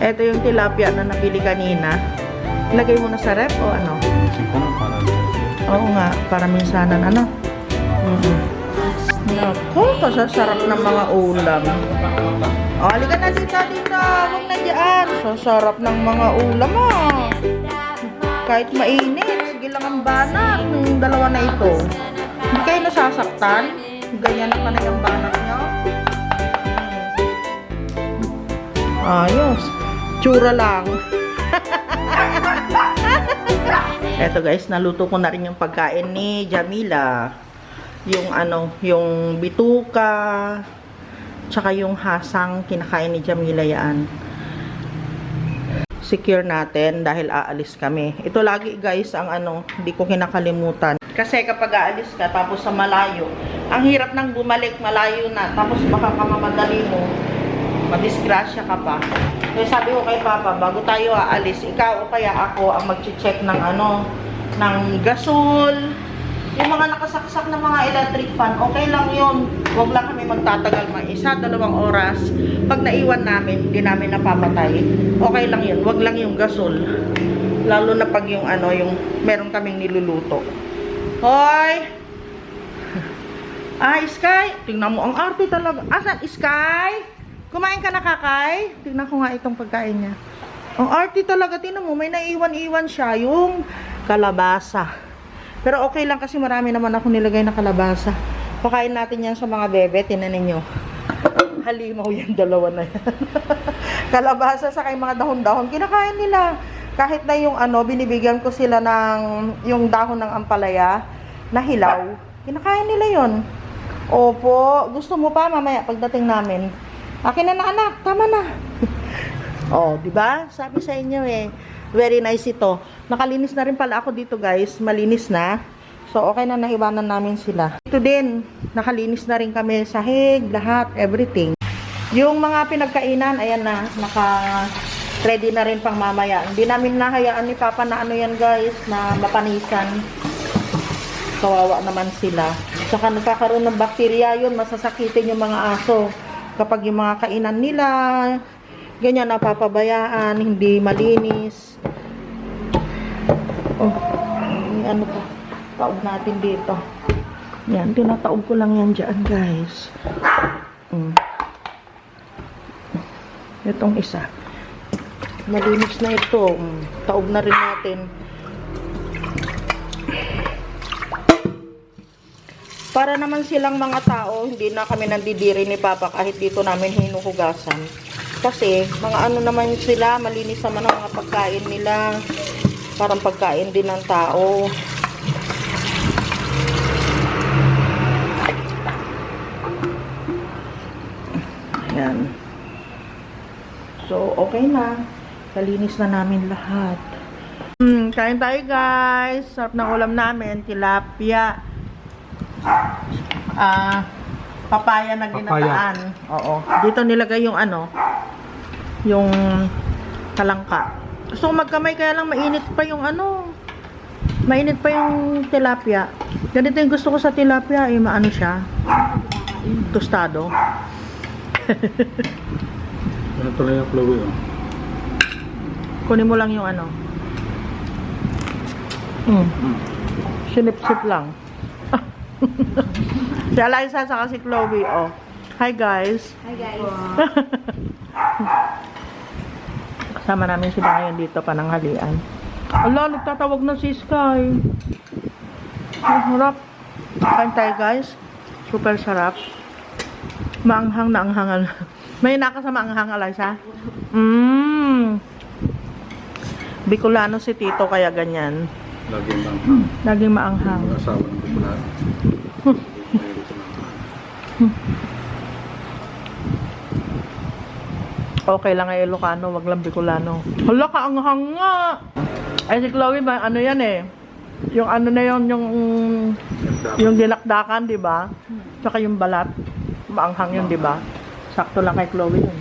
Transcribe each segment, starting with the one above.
Ito yung tilapia na nabili kanina. Lagay mo na sa rep o ano? Siguro para Oo nga, para minsanan ano. Mm-hmm. Naku, kasasarap ng mga ulam. O, halika na dito, dito. Huwag na dyan. Sasarap ng mga ulam ah. Kahit mainit, sige lang ang banat ng dalawa na ito. Hindi kayo nasasaktan? Ganyan pa na yung banat nyo? Ayos. Tsura lang. Eto guys, naluto ko na rin yung pagkain ni Jamila. Yung ano, yung bituka, tsaka yung hasang kinakain ni Jamila yan. Secure natin dahil aalis kami. Ito lagi guys ang ano, hindi ko kinakalimutan. Kasi kapag aalis ka tapos sa malayo, ang hirap nang bumalik malayo na tapos baka kamamadali mo, madisgrasya ka pa. Kaya sabi ko kay Papa, bago tayo aalis, ikaw o kaya ako ang mag-check ng ano, ng gasol, yung mga nakasaksak na mga electric fan, okay lang yun. Huwag lang kami magtatagal mga isa, dalawang oras. Pag naiwan namin, hindi namin napapatay. Okay lang yun. Huwag lang yung gasol. Lalo na pag yung ano, yung meron kaming niluluto. Hoy! Ah, Sky! Tingnan mo, ang arte talaga. Asan, Sky? Kumain ka na, Kakay? Tingnan ko nga itong pagkain niya. Ang arte talaga, tingnan mo, may naiwan-iwan siya, yung kalabasa. Pero okay lang kasi marami naman ako nilagay na kalabasa. Pakain natin yan sa mga bebe, tinan ninyo. Halimaw yan, dalawa na yan. kalabasa sa kay mga dahon-dahon, kinakain nila. Kahit na yung ano, binibigyan ko sila ng yung dahon ng ampalaya na hilaw. Kinakain nila yon. Opo, gusto mo pa mamaya pagdating namin. Akin na na anak, tama na. oh, di ba? Sabi sa inyo eh. Very nice ito. Nakalinis na rin pala ako dito guys. Malinis na. So, okay na naiwanan namin sila. Ito din, nakalinis na rin kami sa hig, lahat, everything. Yung mga pinagkainan, ayan na, naka ready na rin pang mamaya. Hindi namin nahayaan ni Papa na ano yan guys, na mapanisan. Kawawa naman sila. Tsaka nagkakaroon ng bakterya yun, masasakitin yung mga aso. Kapag yung mga kainan nila, ganyan napapabayaan, hindi malinis. Oh, may ano pa, taob natin dito. Yan, tinataob ko lang yan dyan, guys. Mm. Itong isa. Malinis na ito. Mm. Taob na rin natin. Para naman silang mga tao, hindi na kami nandidiri ni Papa kahit dito namin hinuhugasan. Kasi, mga ano naman sila, malinis naman ang mga pagkain nila. Parang pagkain din ng tao. Ayan. So, okay na. Kalinis na namin lahat. Hmm, kain tayo guys. Sarap ng ulam namin. Tilapia. Ah, papaya na ginataan. Oo. Dito nilagay yung ano, yung talangka. Gusto ko magkamay kaya lang mainit pa yung ano. Mainit pa yung tilapia. Ganito yung gusto ko sa tilapia, eh, maano siya. Tostado. Ano tuloy yung Chloe oh. Kunin mo lang yung ano. Mm. Sinip-sip lang. si Eliza saka si Chloe, oh. Hi guys. Hi guys. Kasama namin sila ngayon dito pananghalian. Ala, nagtatawag na si Sky. Ang harap. Kain tayo guys. Super sarap. Maanghang na anghangan. May naka sa maanghang, Eliza? Mmm. Bicolano si Tito kaya ganyan. Lagi lang. Laging maanghang. Mga asawa ng mga Okay lang ay Ilocano, wag lang Bicolano. Hala ka, ang hanga! Ay si Chloe, ba, ano yan eh. Yung ano na yun, yung yung dinakdakan, di ba? Tsaka yung balat. Maanghang yun, di ba? Sakto lang kay Chloe yun.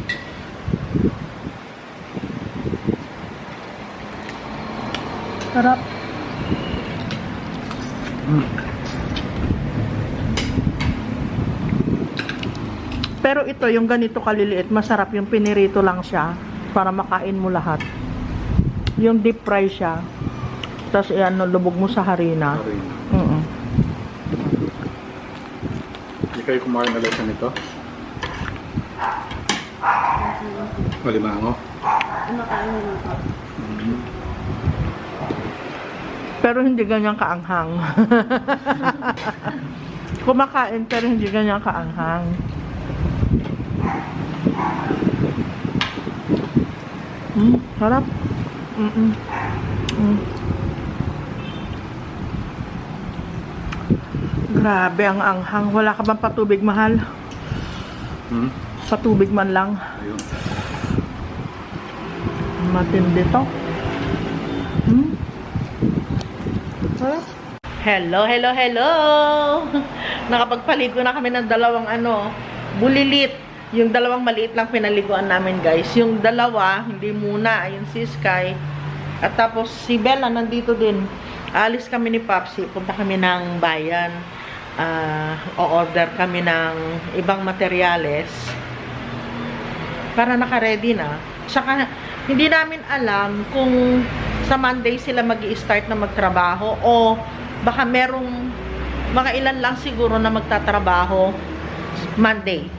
Sarap. Pero ito, yung ganito kaliliit, masarap yung pinirito lang siya. para makain mo lahat. Yung deep fry siya. Tapos ano, lubog mo sa harina. Sorry. Mm Hindi kayo kumain na sa nito? Malimango? Mm. Pero hindi ganyan kaanghang. Kumakain pero hindi ganyan kaanghang. Mm, sarap. Mm -mm. Mm. Grabe ang anghang. Wala ka bang patubig mahal? Hmm? Patubig man lang. Ayun. Matindi to. Hmm? Sarap. Hello, hello, hello! Nakapagpaligo na kami ng dalawang ano, bulilit. Yung dalawang maliit lang pinaliguan namin guys. Yung dalawa, hindi muna, yung si Sky. At tapos si Bella nandito din. Alis kami ni Papsi, punta kami ng bayan. Ah, o-order kami ng ibang materyales para naka-ready na. Saka, hindi namin alam kung sa Monday sila mag start na magtrabaho o baka merong mga ilan lang siguro na magtatrabaho Monday.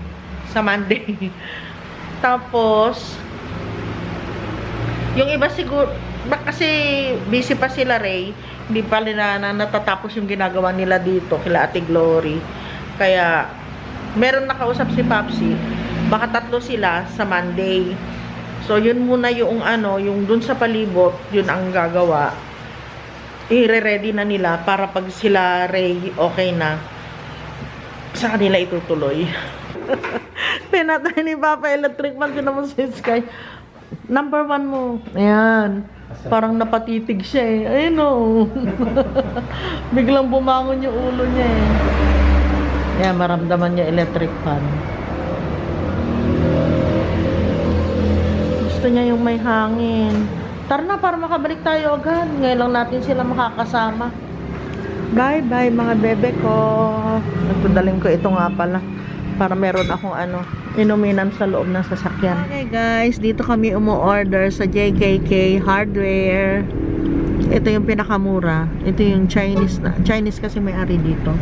Sa Monday. Tapos, yung iba siguro, kasi busy pa sila Ray, hindi pa nila na natatapos yung ginagawa nila dito kila Ate Glory. Kaya, meron nakausap si Papsi, baka tatlo sila sa Monday. So, yun muna yung ano, yung dun sa palibot, yun ang gagawa. I-ready na nila para pag sila Ray okay na, sa kanila itutuloy. Pinatay ni Papa Electric Man, tinapos si Sky. Number one mo. Ayan. Parang napatitig siya eh. Ayun o. Biglang bumangon yung ulo niya eh. Ayan, maramdaman niya electric fan. Gusto niya yung may hangin. Tara na, para makabalik tayo agad. Ngayon lang natin sila makakasama. Bye-bye mga bebe ko. Nagpadaling ko ito nga pala. Para meron akong ano, inuminan sa loob ng sasakyan. Okay guys, dito kami umu-order sa JKK Hardware. Ito yung pinakamura. Ito yung Chinese na. Chinese kasi may-ari dito.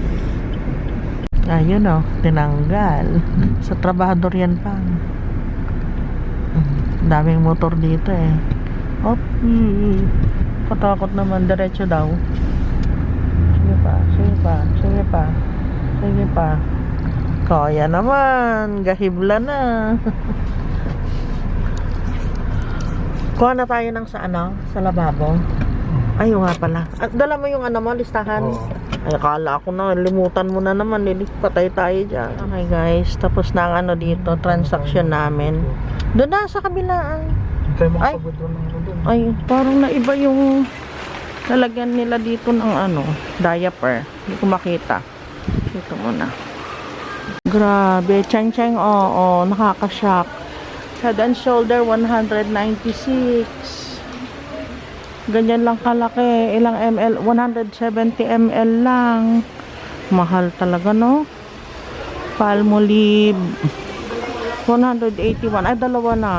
Ayun oh, tinanggal. Sa trabahador yan pa. Mm, Daming motor dito eh. Op, hmm. Katakot naman, diretso daw. Sige pa, sige pa, sige pa. Sige pa. Kaya naman, gahibla na. Kuha na tayo ng sa ano, sa lababo. Ay, nga pala. Ah, dala mo yung ano mo, listahan. Oo. Ay, akala ko na, limutan mo na naman. Lilit, patay tayo dyan. Okay guys, tapos na ang ano dito, transaction namin. Doon na sa kabilaan. Ay. Ay, parang naiba yung lalagyan nila dito ng ano, diaper. Hindi ko makita. Dito muna. Grabe, chang chang, oo, nakakashock. Head and shoulder, 196. Ganyan lang kalaki. Ilang ml? 170 ml lang. Mahal talaga, no? Palmolive. 181. Ay, dalawa na.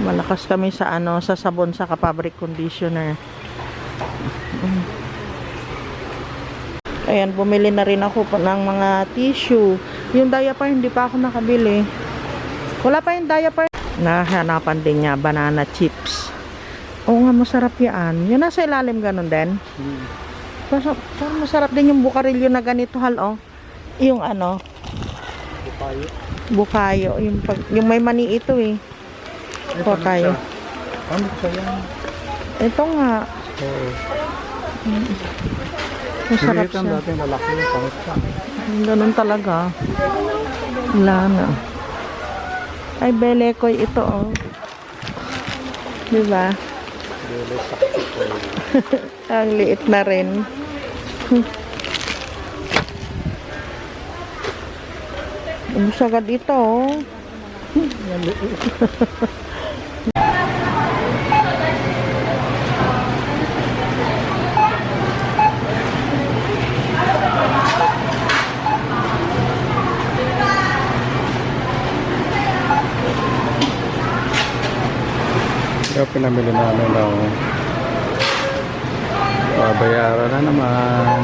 Malakas kami sa ano, sa sabon sa fabric conditioner. Ayan, bumili na rin ako ng mga tissue. Yung diaper, hindi pa ako nakabili. Wala pa yung diaper. Nahanapan din niya, banana chips. Oo nga, masarap yan. Yung nasa ilalim ganun din. Hmm. Masarap din yung bukarilyo na ganito, hal, oh. Yung ano, Bukayo. bukayo. Yung, pag, yung may mani ito, eh. Ito tayo. Ano sa yan? Ito nga. Oo. Masarap Maliit ang siya. dati lalaki yung pangit ka. Ganun talaga. Wala na. Ay, belekoy ito, oh. Diba? Ang liit na rin. Ubus agad ito, oh. pinamili namin ng babayaran na naman.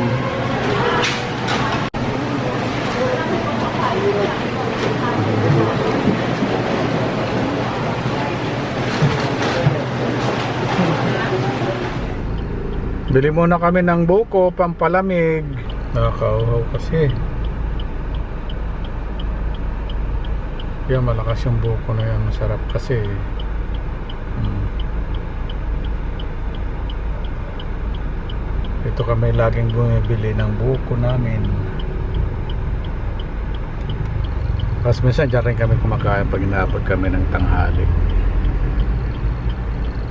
Bili muna kami ng buko, pampalamig. Nakakauhaw kasi. Yan, malakas yung buko na yan. Masarap kasi. Mm. Ito kami laging bumibili ng buko namin. Tapos minsan dyan rin kami kumakain pag inaabot kami ng tanghali.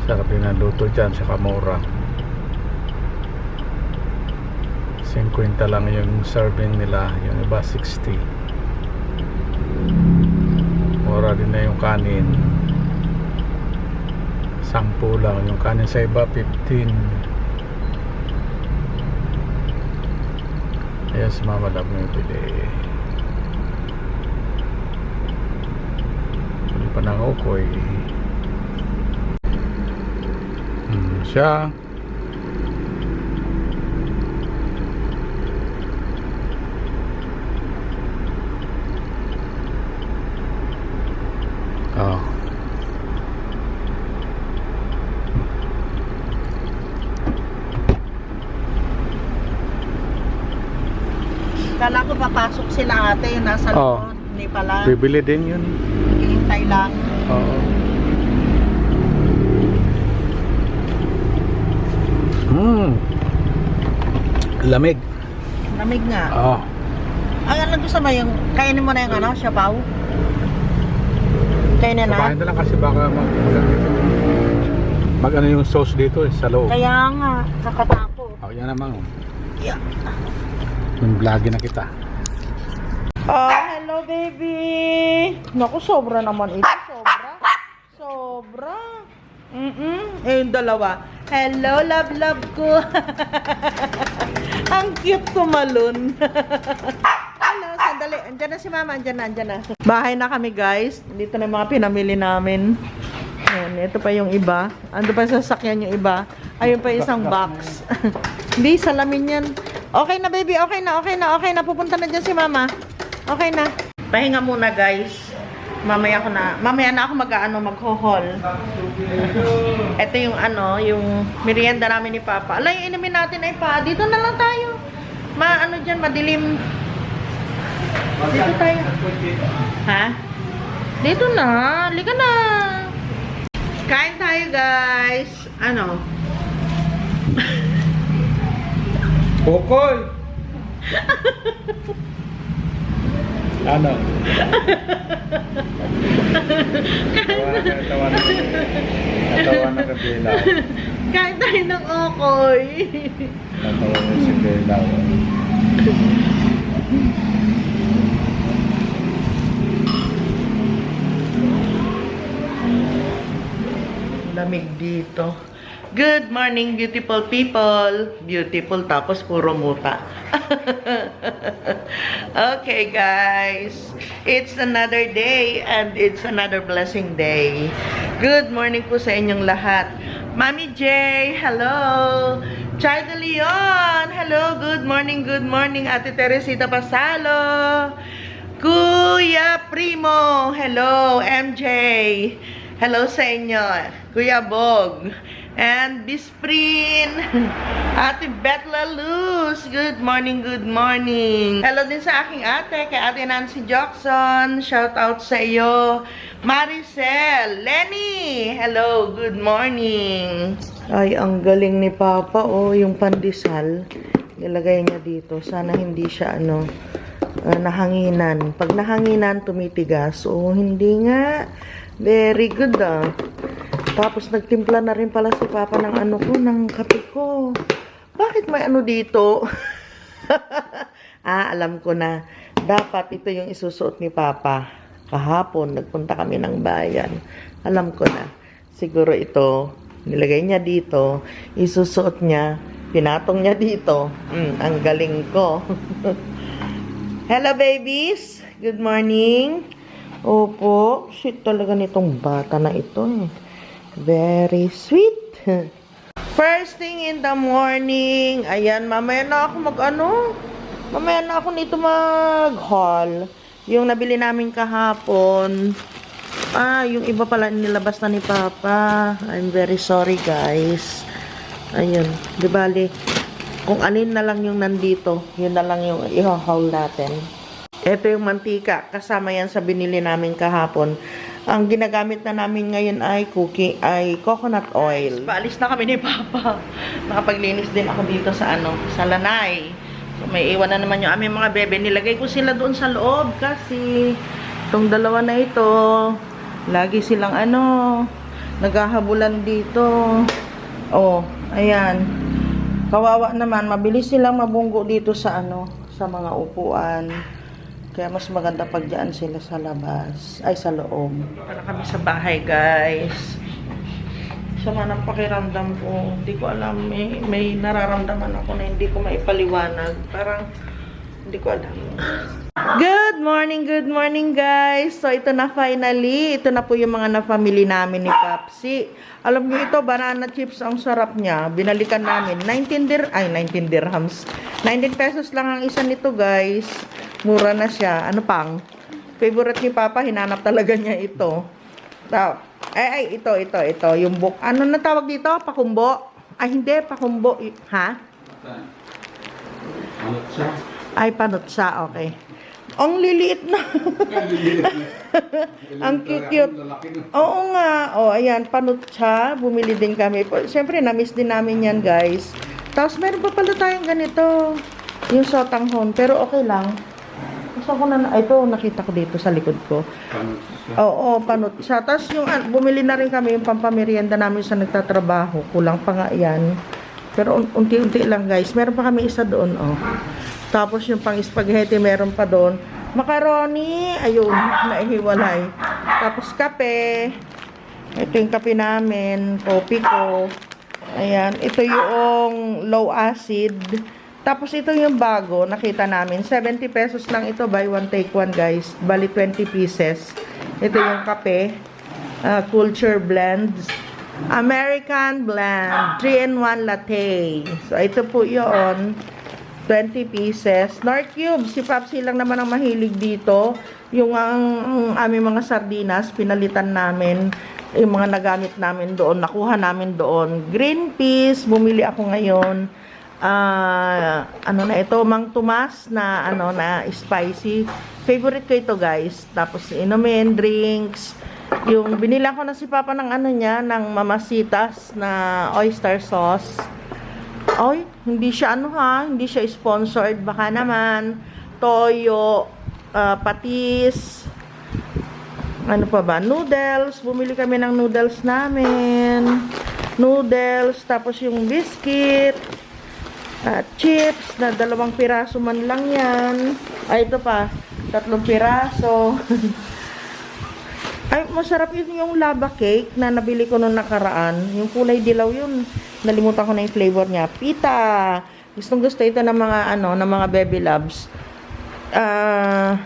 Sarap yung naluto dyan sa Kamora. 50 lang yung serving nila, yung iba 60. Mura din na yung kanin. 10 lang, yung kanin sa iba 15. Si Mama Love mo yung pili. Pili pa ng ukoy. Hmm, siya. Oh. Kala ko papasok sila ate, nasa Oo. loob. Hindi pala. Bibili din yun. Hihintay lang. Oo. Hmm. Lamig. Lamig nga. Oh. Ang ano gusto mo yung, kainin mo na yung ano, siyapaw? Kainin na? Sabahin na lang kasi baka mag mag ano yung sauce dito eh, sa loob. Kaya nga, kakatapo. Oh, yan naman. oh. Yeah. Yung vloggy na kita. Oh, hello baby! Naku, sobra naman ito. Sobra. Sobra. Mm-mm. Eh, yung dalawa. Hello, love, love ko. Ang cute tumalon. hello, sandali. Andyan na si mama. Andyan na, andyan na. Bahay na kami, guys. Dito na yung mga pinamili namin. Ayan, ito pa yung iba. Ando pa sa sasakyan yung iba. Ayun pa isang box. Hindi, salamin yan. Okay na, baby. Okay na, okay na, okay na. Pupunta na dyan si mama. Okay na. Pahinga muna, guys. Mamaya ko na, mamaya na ako mag-ano, mag-haul. Ito yung ano, yung merienda namin ni Papa. Ala, yung inumin natin ay pa. Dito na lang tayo. Ma, ano dyan, madilim. Dito tayo. Ha? Dito na. Lika na. Kain tayo, guys. Ano? Kokoy! ano? tawa na, tawa na. Ka Belaw. Kain tayo ng okoy. Natawa na si Belaw. Lamig dito. Good morning, beautiful people. Beautiful tapos puro muta. okay, guys. It's another day and it's another blessing day. Good morning po sa inyong lahat. Mami J, hello. Chai de Leon, hello. Good morning, good morning. Ate Teresita Pasalo. Kuya Primo, hello. MJ, hello sa inyo. Kuya Bog. And Bisprin, Ate Betla Luz, good morning, good morning. Hello din sa aking ate, kay Ate Nancy Jackson, shout out sa iyo. Maricel, Lenny, hello, good morning. Ay, ang galing ni Papa, oh, yung pandesal. Nilagay niya dito, sana hindi siya, ano, ah, nahanginan. Pag nahanginan, tumitigas. Oh, hindi nga. Very good, ah. Tapos nagtimpla na rin pala si Papa ng ano ko, ng kape ko. Bakit may ano dito? ah, alam ko na. Dapat ito yung isusuot ni Papa. Kahapon, nagpunta kami ng bayan. Alam ko na. Siguro ito, nilagay niya dito, isusuot niya, pinatong niya dito. Mm, ang galing ko. Hello, babies! Good morning! Opo, shit talaga nitong bata na ito eh. Very sweet. First thing in the morning, ayan, mamaya na ako mag-ano, mamaya na ako nito mag-haul. Yung nabili namin kahapon, ah, yung iba pala nilabas na ni Papa. I'm very sorry, guys. Ayun, di bali, kung alin na lang yung nandito, yun na lang yung i-haul natin. Ito yung mantika, kasama yan sa binili namin kahapon. Ang ginagamit na namin ngayon ay cooking, ay coconut oil. Paalis na kami ni Papa. Nakapaglinis din ako dito sa ano, sa lanay. So may iwan na naman yung aming mga bebe. Nilagay ko sila doon sa loob kasi itong dalawa na ito, lagi silang ano, naghahabulan dito. Oh, ayan. Kawawa naman, mabilis silang mabunggo dito sa ano, sa mga upuan. Kaya mas maganda pag dyan sila sa labas, ay sa loob. Para kami sa bahay, guys. Sama ng pakiramdam ko. Hindi ko alam, may, may nararamdaman ako na hindi ko maipaliwanag. Parang, hindi ko alam. Good morning, good morning guys. So ito na finally, ito na po yung mga na-family namin ni Papsi. Alam niyo ito, banana chips ang sarap niya. Binalikan namin 19 dir ay 19 dirhams. 19 pesos lang ang isa nito, guys. Mura na siya. Ano pang? Favorite ni Papa, hinanap talaga niya ito. Ta ay, ay, ito, ito, ito. Yung book. Ano na tawag dito? Pakumbo? Ay, hindi. Pakumbo. Ha? Ay, panutsa. Okay. Ang liliit na. Ang cute-cute. Oo nga. O, ayan. Panutsa. Bumili din kami. Siyempre, na-miss din namin yan, guys. Tapos, meron pa pala tayong ganito. Yung sotanghon. Pero okay lang. Gusto ko na, ito, nakita ko dito sa likod ko. Oo, panot siya. Tapos yung, ah, bumili na rin kami yung pampamerienda namin sa nagtatrabaho. Kulang pa nga yan. Pero un- unti-unti lang guys. Meron pa kami isa doon, oh. Tapos yung pang spaghetti, meron pa doon. Macaroni, ayun, naihiwalay. Tapos kape. Ito yung kape namin, kopi ko. Ayan, ito yung low acid. Tapos ito yung bago, nakita namin. 70 pesos lang ito, buy one take one guys. Bali 20 pieces. Ito yung kape. ah, culture blends. American blend. 3-in-1 latte. So ito po yun. 20 pieces. Nor cube. Si Papsi lang naman ang mahilig dito. Yung ang, ang aming mga sardinas, pinalitan namin. Yung mga nagamit namin doon, nakuha namin doon. Green peas, bumili ako ngayon. Ah, ano na ito, Mang Tomas na ano na spicy. Favorite ko ito, guys. Tapos inumin, drinks. Yung binila ko na si Papa ng ano niya, ng mamasitas na oyster sauce. Oy, hindi siya ano ha, hindi siya sponsored. Baka naman, toyo, ah, patis, ano pa ba, noodles. Bumili kami ng noodles namin. Noodles, tapos yung biscuit, at chips, na dalawang piraso man lang yan. Ay, ito pa, tatlong piraso. Ay, masarap yun yung lava cake na nabili ko nung nakaraan. Yung kulay dilaw yun. Nalimutan ko na yung flavor niya. Pita! Gustong gusto ito ng mga, ano, ng mga baby loves. Ah,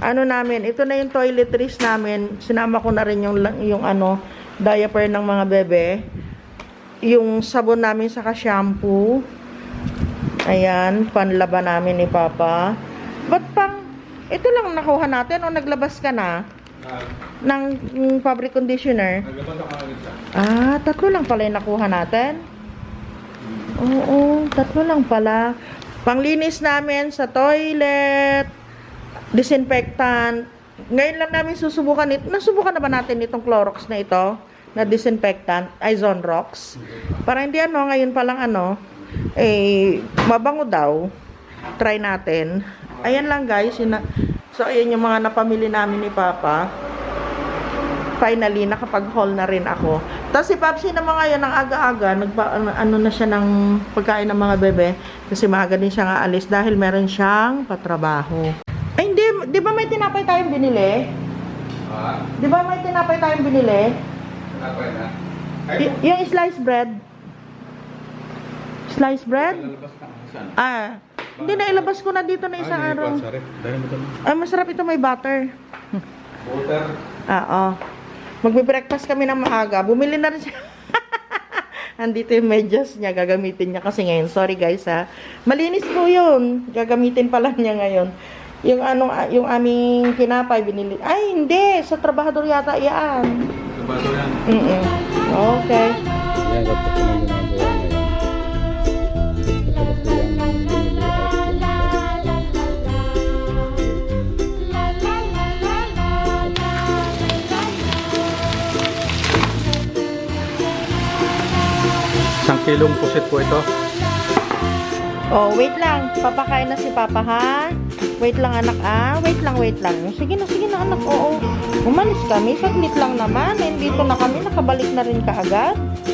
ano namin, ito na yung toiletries namin. Sinama ko na rin yung, yung ano, diaper ng mga bebe. Yung sabon namin sa shampoo. Ayan, panlaba namin ni Papa. Ba't pang, ito lang nakuha natin o naglabas ka na? Ng fabric conditioner. Ah, tatlo lang pala yung nakuha natin. Oo, tatlo lang pala. Panglinis namin sa toilet, disinfectant. Ngayon lang namin susubukan ito. Nasubukan na ba natin itong Clorox na ito? Na disinfectant, ay Zonrox. Para hindi ano, ngayon pa lang ano, eh, mabango daw. Try natin. Ayan lang guys. Yun na, so, ayan yung mga napamili namin ni Papa finally, nakapag-haul na rin ako. Tapos si Papsi naman ngayon, ng aga-aga, nagpa, ano, na siya ng pagkain ng mga bebe. Kasi maaga din siya nga alis dahil meron siyang patrabaho. Ay, hindi. Di ba may tinapay tayong binili? Ah, Di ba may tinapay tayong binili? apa na? Y- yung sliced bread. Sliced bread? Ah, hindi na ilabas ko na dito na isang Ah, araw. Mo ito. Ay, masarap ito may butter. Ah, oh. Magbe-breakfast kami ng maaga. Bumili na rin siya. Andito yung medyas niya. Gagamitin niya kasi ngayon. Sorry guys ha. Malinis po yun. Gagamitin pala niya ngayon. Yung ano, yung aming kinapay binili. Ay, hindi. Sa trabahador yata yan. Sabato yan. Mm Okay. Yan, dapat ko kilong pusit po ito. Oh, wait lang. Papakain na si Papa, ha? Wait lang, anak, ah. Wait lang, wait lang. Sige na, sige na, anak. Oo. Umalis kami. Saglit lang naman. Nandito na kami. Nakabalik na rin kaagad.